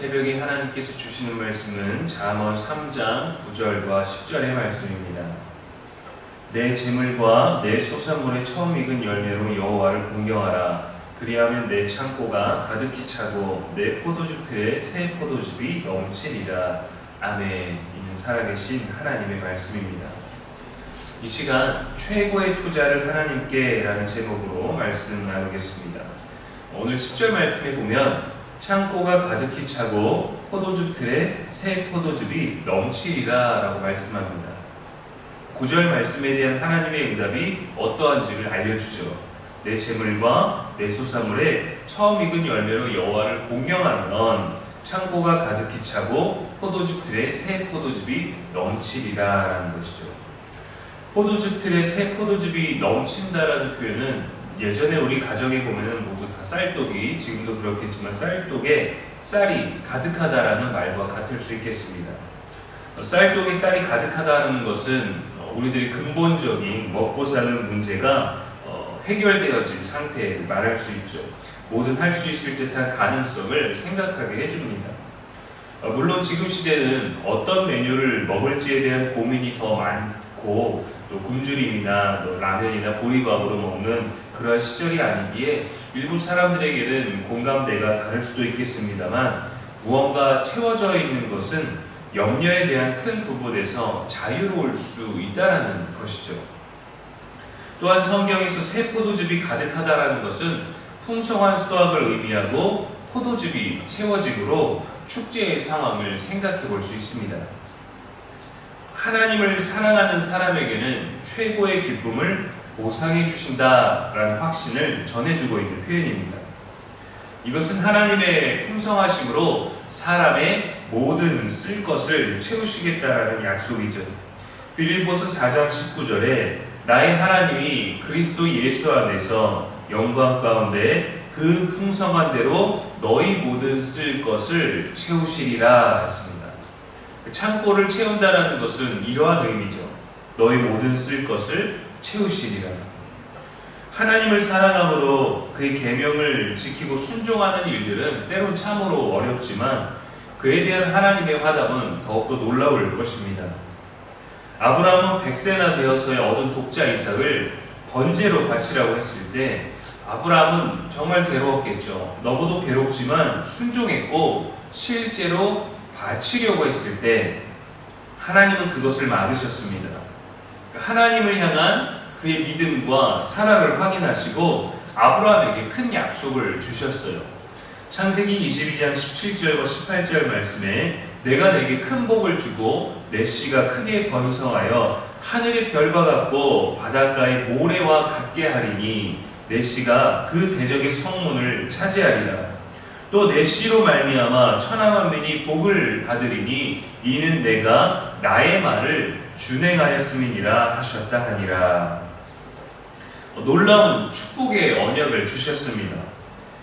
새벽에 하나님께서 주시는 말씀은 잠언 3장 9절과 10절의 말씀입니다. 내 재물과 내 소산물의 처음 익은 열매로 여호와를 공경하라. 그리하면 내 창고가 가득히 차고 내 포도즙 틀에 새 포도즙이 넘치리라. 아멘. 살아계신 하나님의 말씀입니다. 이 시간 최고의 투자를 하나님께라는 제목으로 말씀 나누겠습니다. 오늘 10절 말씀에 보면 창고가 가득히 차고 포도즙 틀에 새 포도즙이 넘치리라 라고 말씀합니다. 9절 말씀에 대한 하나님의 응답이 어떠한지를 알려주죠. 내 재물과 내 소사물에 처음 익은 열매로 여호와를 공경하면 창고가 가득히 차고 포도즙 틀에 새 포도즙이 넘치리라 라는 것이죠. 포도즙 틀에 새 포도즙이 넘친다라는 표현은 예전에 우리 가정에 보면은 모두 다 쌀독이 지금도 그렇겠지만 쌀독에 쌀이 가득하다라는 말과 같을 수 있겠습니다. 어, 쌀독에 쌀이 가득하다는 것은 어, 우리들이 근본적인 먹고 사는 문제가 어, 해결되어진 상태를 말할 수 있죠. 뭐든 할 수 있을 듯한 가능성을 생각하게 해줍니다. 물론 지금 시대는 어떤 메뉴를 먹을지에 대한 고민이 더 많 고 또 굶주림이나 또 라면이나 보리밥으로 먹는 그러한 시절이 아니기에 일부 사람들에게는 공감대가 다를 수도 있겠습니다만 무언가 채워져 있는 것은 염려에 대한 큰 부분에서 자유로울 수 있다라는 것이죠. 또한 성경에서 새 포도즙이 가득하다라는 것은 풍성한 수확을 의미하고 포도즙이 채워짐으로 축제의 상황을 생각해 볼 수 있습니다. 하나님을 사랑하는 사람에게는 최고의 기쁨을 보상해 주신다라는 확신을 전해주고 있는 표현입니다. 이것은 하나님의 풍성하심으로 사람의 모든 쓸 것을 채우시겠다라는 약속이죠. 빌립보서 4장 19절에 나의 하나님이 그리스도 예수 안에서 영광 가운데 그 풍성한 대로 너희 모든 쓸 것을 채우시리라. 그 창고를 채운다라는 것은 이러한 의미죠. 너희 모든 쓸 것을 채우시리라. 하나님을 사랑함으로 그의 계명을 지키고 순종하는 일들은 때론 참으로 어렵지만 그에 대한 하나님의 화답은 더욱더 놀라울 것입니다. 아브라함은 백세나 되어서야 얻은 독자 이삭을 번제로 바치라고 했을 때 아브라함은 정말 괴로웠겠죠. 너무도 괴롭지만 순종했고 실제로 바치려고 했을 때 하나님은 그것을 막으셨습니다. 그러니까 하나님을 향한 그의 믿음과 사랑을 확인하시고 아브라함에게 큰 약속을 주셨어요. 창세기 22장 17절과 18절 말씀에 내가 내게 큰 복을 주고 내 씨가 크게 번성하여 하늘의 별과 같고 바닷가의 모래와 같게 하리니 내 씨가 그 대적의 성문을 차지하리라. 또 내 씨로 말미암아 천하 만민이 복을 받으리니 이는 내가 나의 말을 준행하였음이니라 하셨다 하니라. 놀라운 축복의 언약을 주셨습니다.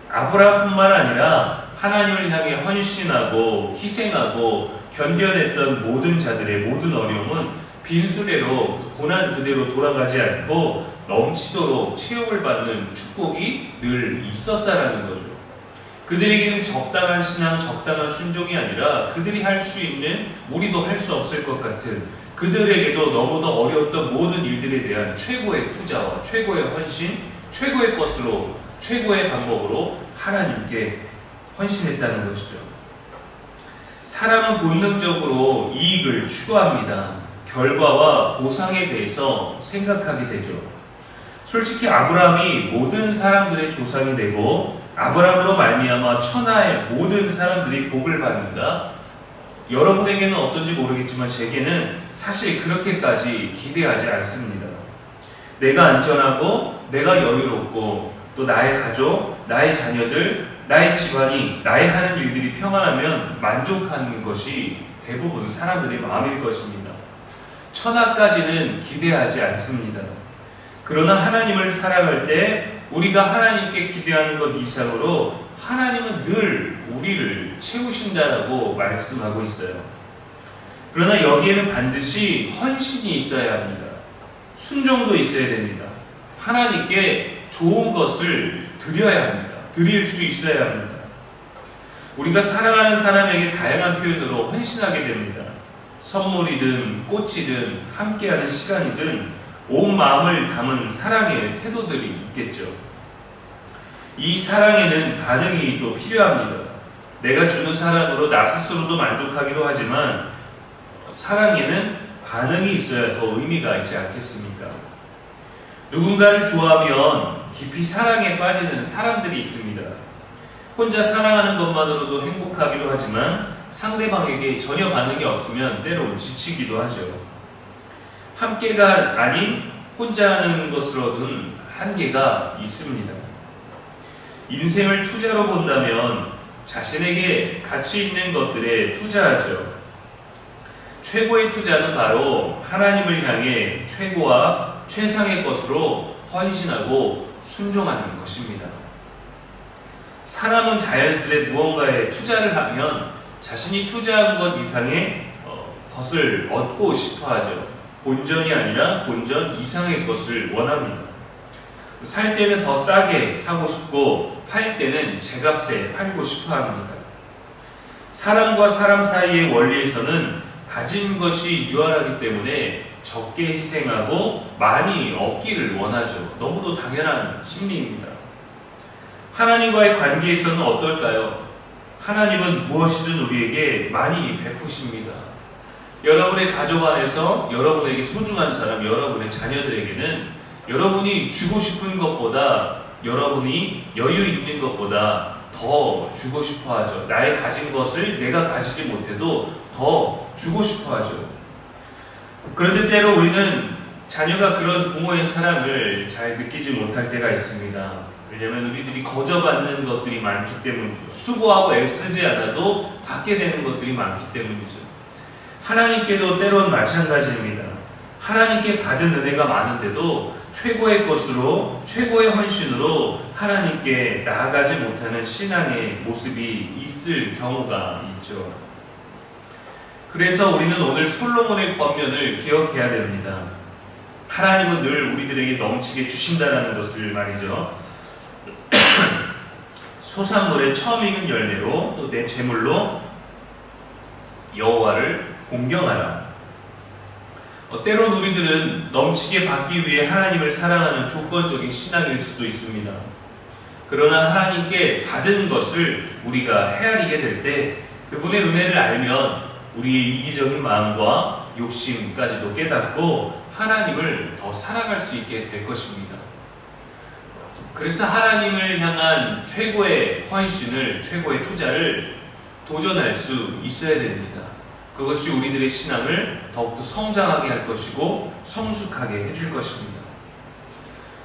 아브라함뿐만 아니라 하나님을 향해 헌신하고 희생하고 견뎌냈던 모든 자들의 모든 어려움은 빈수레로 고난 그대로 돌아가지 않고 넘치도록 채용을 받는 축복이 늘 있었다라는 거죠. 그들에게는 적당한 신앙, 적당한 순종이 아니라 그들이 할 수 있는 우리도 할 수 없을 것 같은 그들에게도 너무도 어려웠던 모든 일들에 대한 최고의 투자와 최고의 헌신, 최고의 것으로 최고의 방법으로 하나님께 헌신했다는 것이죠. 사람은 본능적으로 이익을 추구합니다. 결과와 보상에 대해서 생각하게 되죠. 솔직히 아브라함이 모든 사람들의 조상이 되고 아브라함으로 말미암아 천하의 모든 사람들이 복을 받는다. 여러분에게는 어떤지 모르겠지만 제게는 사실 그렇게까지 기대하지 않습니다. 내가 안전하고 내가 여유롭고 또 나의 가족, 나의 자녀들, 나의 집안이 나의 하는 일들이 평안하면 만족하는 것이 대부분 사람들의 마음일 것입니다. 천하까지는 기대하지 않습니다. 그러나 하나님을 사랑할 때 우리가 하나님께 기대하는 것 이상으로 하나님은 늘 우리를 채우신다라고 말씀하고 있어요. 그러나 여기에는 반드시 헌신이 있어야 합니다. 순종도 있어야 됩니다. 하나님께 좋은 것을 드려야 합니다. 드릴 수 있어야 합니다. 우리가 사랑하는 사람에게 다양한 표현으로 헌신하게 됩니다. 선물이든 꽃이든 함께하는 시간이든 온 마음을 담은 사랑의 태도들이 있겠죠. 이 사랑에는 반응이 또 필요합니다. 내가 주는 사랑으로 나 스스로도 만족하기도 하지만 사랑에는 반응이 있어야 더 의미가 있지 않겠습니까? 누군가를 좋아하면 깊이 사랑에 빠지는 사람들이 있습니다. 혼자 사랑하는 것만으로도 행복하기도 하지만 상대방에게 전혀 반응이 없으면 때론 지치기도 하죠. 함께가 아닌 혼자 하는 것으로는 한계가 있습니다. 인생을 투자로 본다면 자신에게 가치 있는 것들에 투자하죠. 최고의 투자는 바로 하나님을 향해 최고와 최상의 것으로 헌신하고 순종하는 것입니다. 사람은 자연스레 무언가에 투자를 하면 자신이 투자한 것 이상의 어, 것을 얻고 싶어 하죠. 본전이 아니라 본전 이상의 것을 원합니다. 살 때는 더 싸게 사고 싶고 팔 때는 제값에 팔고 싶어 합니다. 사람과 사람 사이의 원리에서는 가진 것이 유한하기 때문에 적게 희생하고 많이 얻기를 원하죠. 너무도 당연한 심리입니다. 하나님과의 관계에서는 어떨까요? 하나님은 무엇이든 우리에게 많이 베푸십니다. 여러분의 가족 안에서 여러분에게 소중한 사람, 여러분의 자녀들에게는 여러분이 주고 싶은 것보다 여러분이 여유 있는 것보다 더 주고 싶어 하죠. 나의 가진 것을 내가 가지지 못해도 더 주고 싶어 하죠. 그런데 때로 우리는 자녀가 그런 부모의 사랑을 잘 느끼지 못할 때가 있습니다. 왜냐하면 우리들이 거저받는 것들이 많기 때문이죠. 수고하고 애쓰지 않아도 받게 되는 것들이 많기 때문이죠. 하나님께도 때론 마찬가지입니다. 하나님께 받은 은혜가 많은데도 최고의 것으로 최고의 헌신으로 하나님께 나아가지 못하는 신앙의 모습이 있을 경우가 있죠. 그래서 우리는 오늘 솔로몬의 권면을 기억해야 됩니다. 하나님은 늘 우리들에게 넘치게 주신다라는 것을 말이죠. 소산물의 처음 익은 열매로 또 내 재물로 여호와를 공경하라. 어, 때론 우리들은 넘치게 받기 위해 하나님을 사랑하는 조건적인 신앙일 수도 있습니다. 그러나 하나님께 받은 것을 우리가 헤아리게 될 때 그분의 은혜를 알면 우리의 이기적인 마음과 욕심까지도 깨닫고 하나님을 더 사랑할 수 있게 될 것입니다. 그래서 하나님을 향한 최고의 헌신을, 최고의 투자를 도전할 수 있어야 됩니다. 그것이 우리들의 신앙을 더욱더 성장하게 할 것이고 성숙하게 해줄 것입니다.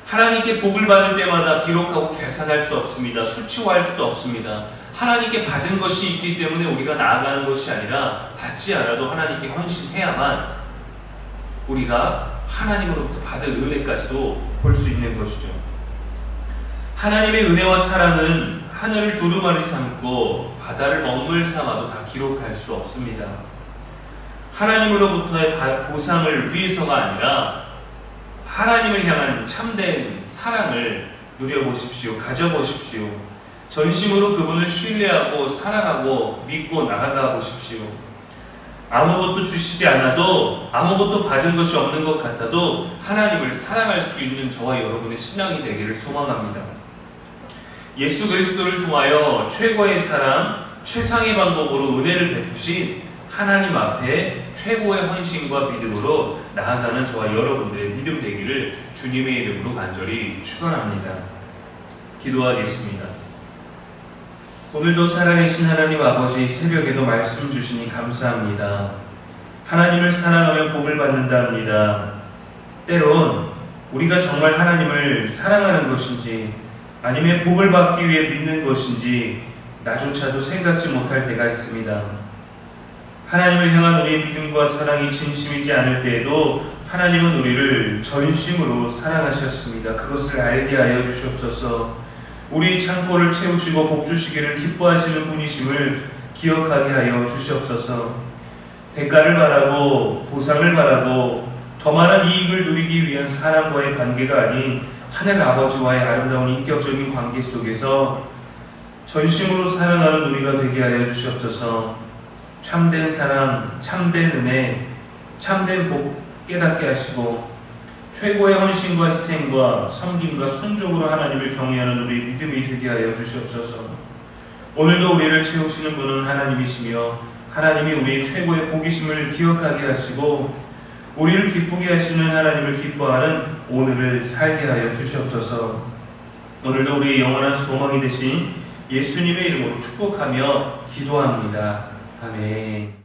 하나님께 복을 받을 때마다 기록하고 계산할 수 없습니다. 수치화할 수도 없습니다. 하나님께 받은 것이 있기 때문에 우리가 나아가는 것이 아니라 받지 않아도 하나님께 헌신해야만 우리가 하나님으로부터 받을 은혜까지도 볼 수 있는 것이죠. 하나님의 은혜와 사랑은 하늘을 두루마리 삼고 바다를 먹물 삼아도 다 기록할 수 없습니다. 하나님으로부터의 보상을 위해서가 아니라 하나님을 향한 참된 사랑을 누려보십시오. 가져보십시오. 전심으로 그분을 신뢰하고 사랑하고 믿고 나아가 보십시오. 아무것도 주시지 않아도 아무것도 받은 것이 없는 것 같아도 하나님을 사랑할 수 있는 저와 여러분의 신앙이 되기를 소망합니다. 예수 그리스도를 통하여 최고의 사랑, 최상의 방법으로 은혜를 베푸신 하나님 앞에 최고의 헌신과 믿음으로 나아가는 저와 여러분들의 믿음 되기를 주님의 이름으로 간절히 축원합니다. 기도하겠습니다. 오늘도 살아계신 하나님 아버지 새벽에도 말씀 주시니 감사합니다. 하나님을 사랑하면 복을 받는다 합니다. 때론 우리가 정말 하나님을 사랑하는 것인지 아니면 복을 받기 위해 믿는 것인지 나조차도 생각지 못할 때가 있습니다. 하나님을 향한 우리의 믿음과 사랑이 진심이지 않을 때에도 하나님은 우리를 전심으로 사랑하셨습니다. 그것을 알게 하여 주시옵소서. 우리 창고를 채우시고 복 주시기를 기뻐하시는 분이심을 기억하게 하여 주시옵소서. 대가를 바라고 보상을 바라고 더 많은 이익을 누리기 위한 사람과의 관계가 아닌 하늘 아버지와의 아름다운 인격적인 관계 속에서 전심으로 사랑하는 우리가 되게 하여 주시옵소서. 참된 사랑, 참된 은혜, 참된 복 깨닫게 하시고 최고의 헌신과 희생과 섬김과 순종으로 하나님을 경외하는 우리 믿음이 되게 하여 주시옵소서. 오늘도 우리를 채우시는 분은 하나님이시며 하나님이 우리의 최고의 복이심을 기억하게 하시고 우리를 기쁘게 하시는 하나님을 기뻐하는 오늘을 살게 하여 주시옵소서. 오늘도 우리의 영원한 소망이 되신 예수님의 이름으로 축복하며 기도합니다. 아멘.